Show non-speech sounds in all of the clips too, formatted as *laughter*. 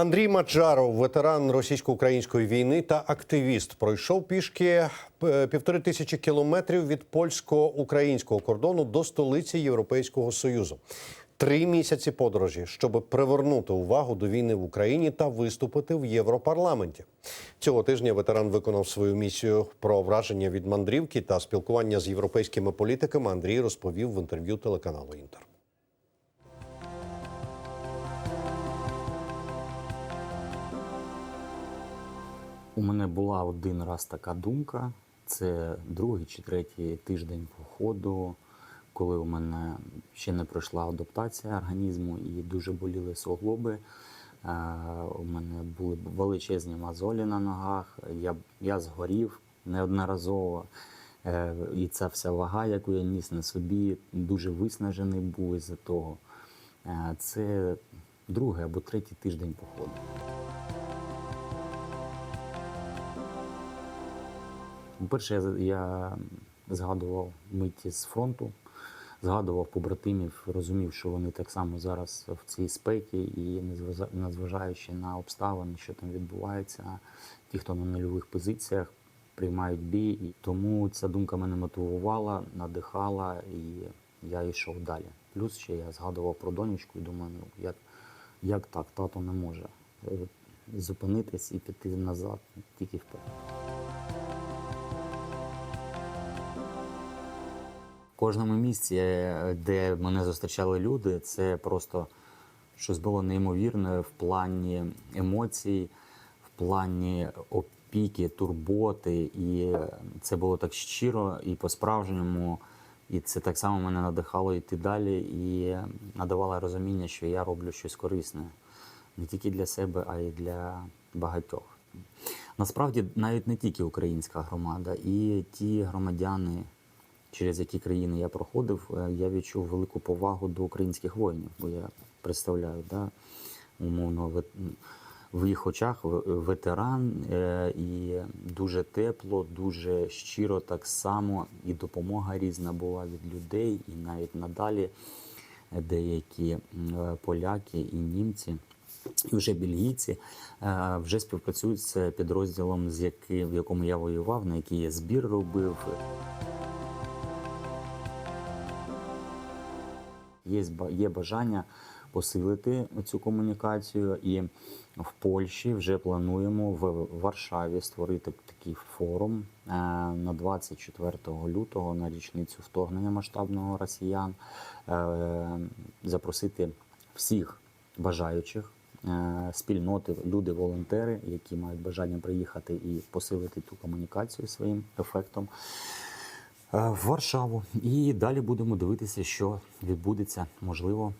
Андрій Маджаров, ветеран російсько-української війни та активіст, пройшов пішки е, півтори тисячі кілометрів від польсько-українського кордону до столиці Європейського союзу. Три місяці подорожі, щоб привернути увагу до війни в Україні та виступити в Європарламенті. Цього тижня ветеран виконав свою місію про враження від мандрівки та спілкування з європейськими політиками. Андрій розповів в інтерв'ю телеканалу Інтер. У мене була один раз така думка. Це другий чи третій тиждень походу, коли у мене ще не пройшла адаптація організму і дуже боліли суглоби. Е, У мене були величезні мозолі на ногах. Я, я згорів неодноразово. Е, І ця вся вага, яку я ніс на собі, дуже виснажений був із-за того. Е, Це другий або третій тиждень походу. По-перше, я, я згадував миті з фронту, згадував побратимів, розумів, що вони так само зараз в цій спекі і незважаючи на обставини, що там відбувається, ті, хто на нульових позиціях, приймають бій. І тому ця думка мене мотивувала, надихала, і я йшов далі. Плюс ще я згадував про донечку і думаю, ну як, як так, тато не може е, зупинитись і піти назад, тільки вперед. Кожному місці, е, де мене зустрічали люди, це просто щось було неймовірне в плані емоцій, в плані опіки, турботи. І це було так щиро і по-справжньому. І це так само мене надихало йти далі і надавало розуміння, що я роблю щось корисне не тільки для себе, а й для багатьох. Насправді, навіть не тільки українська громада, і ті громадяни, через які країни я проходив, е, я відчув велику повагу до українських воїнів, бо я представляю, да, умовно, в їх очах ветеран, е, і дуже тепло, дуже щиро так само, і допомога різна була від людей, і навіть надалі деякі е, поляки і німці. І вже бельгійці вже співпрацюють з підрозділом, з яким, в якому я воював, на який я збір робив. Є, є бажання посилити цю комунікацію, і в Польщі вже плануємо в Варшаві створити такий форум е, на 24 лютого на річницю вторгнення масштабного росіян, е, запросити всіх бажаючих. е, Спільноти, люди, волонтери, які мають бажання приїхати і посилити ту комунікацію своїм ефектом в Варшаву. І далі будемо дивитися, що відбудеться. Можливо,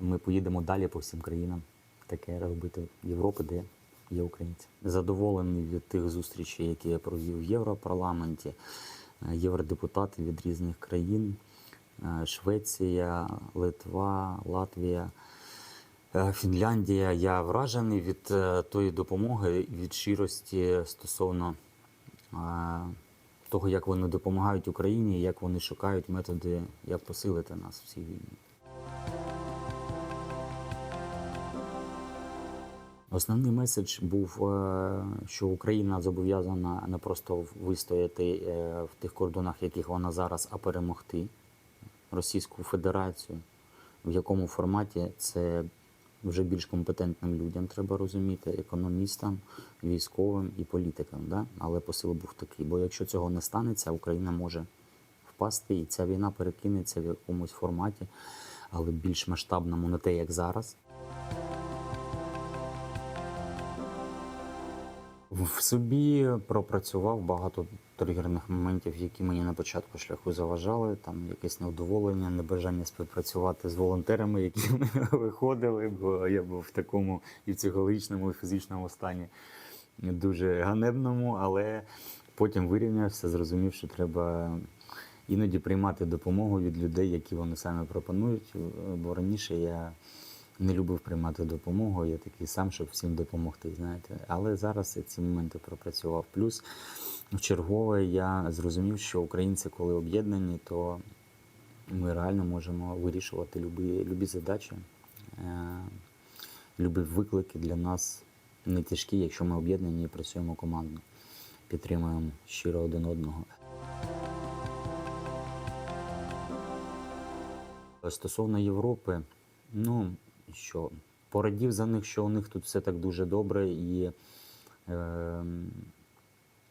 ми поїдемо далі по всім країнам, таке робити в Європі, де є українці. Задоволений від тих зустрічей, які я провів в Європарламенті, Е, євродепутати від різних країн: е, Швеція, Литва, Латвія. Е, Фінляндія. Я вражений від е, тої допомоги, від щирості стосовно е, того, як вони допомагають Україні, як вони шукають методи, як посилити нас в цій війні. Основний меседж був, е, що Україна зобов'язана не просто вистояти е, в тих кордонах, яких вона зараз, а перемогти Російську Федерацію. В якому форматі це вже більш компетентним людям треба розуміти, економістам, військовим і політикам. Да? Але посил був такий. Бо якщо цього не станеться, Україна може впасти, і ця війна перекинеться в якомусь форматі, але більш масштабному, не те, як зараз. В собі пропрацював багато тригерних моментів, які мені на початку шляху заважали. Там якесь невдоволення, небажання співпрацювати з волонтерами, які *laughs* виходили, бо я був в такому і психологічному, і фізичному стані дуже ганебному, але потім вирівнявся, зрозумів, що треба іноді приймати допомогу від людей, які вони самі пропонують. Бо раніше я не любив приймати допомогу, я такий сам, щоб всім допомогти. знаєте. Але зараз я ці моменти пропрацював. Плюс чергове я зрозумів, що українці, коли об'єднані, то ми реально можемо вирішувати любі, любі задачі. Е, любі виклики для нас не тяжкі, якщо ми об'єднані і працюємо командно, підтримуємо щиро один одного. Стосовно Європи, ну що, порадів за них, що у них тут все так дуже добре, і е,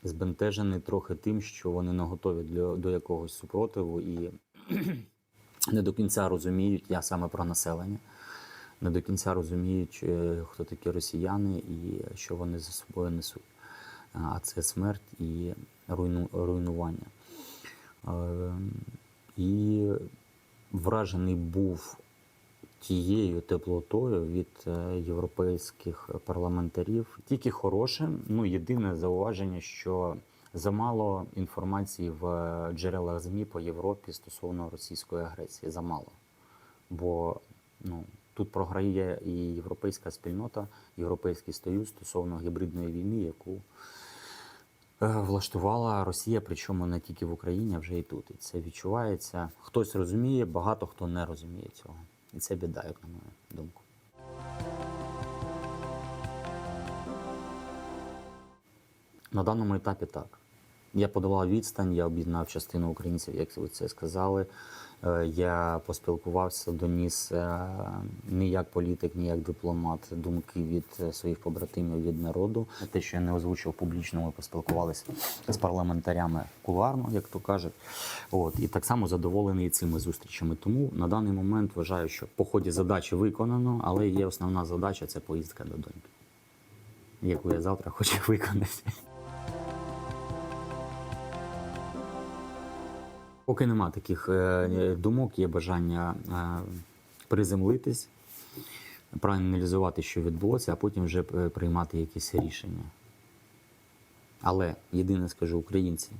збентежений трохи тим, що вони не готові для, до якогось супротиву і *clears throat* не до кінця розуміють, я саме про населення, не до кінця розуміють, е, хто такі росіяни і що вони за собою несуть. А це смерть і руйну, руйнування. Е, і вражений був тією теплотою від е, європейських парламентарів. Тільки хороше. Ну, єдине зауваження, що замало інформації в е, джерелах ЗМІ по Європі стосовно російської агресії. Замало. Бо ну, тут програє і європейська спільнота, Європейський Союз стосовно гібридної війни, яку е, влаштувала Росія, причому не тільки в Україні, а вже і тут. І це відчувається. Хтось розуміє, багато хто не розуміє цього. І це біда, як на мою думку. На даному етапі так. Я подолав відстань, я об'єднав частину українців, як ви це сказали. Е, Я поспілкувався, доніс е, не як політик, ні як дипломат думки від е, своїх побратимів від народу. Те, що я не озвучив публічно, ми поспілкувалися з парламентарями кулуарно, як то кажуть. От і так само задоволений цими зустрічами. Тому на даний момент вважаю, що по ході задачі виконано, але є основна задача це поїздка до доньки, яку я завтра хочу виконати. Поки нема таких е, думок, є бажання е, приземлитись, проаналізувати, що відбулося, а потім вже е, приймати якісь рішення. Але єдине скажу, українці,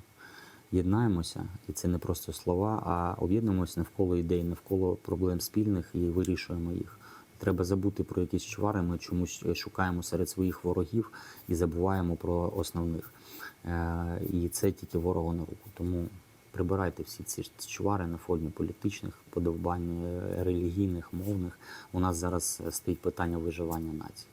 єднаємося, і це не просто слова, а об'єднуємося навколо ідей, навколо проблем спільних і вирішуємо їх. Треба забути про якісь чвари, ми чомусь шукаємо серед своїх ворогів і забуваємо про основних. Е, І це тільки ворогу на руку. Тому прибирайте всі ці чвари на фоні політичних подобань, е, релігійних, мовних. У нас зараз стоїть питання виживання нації.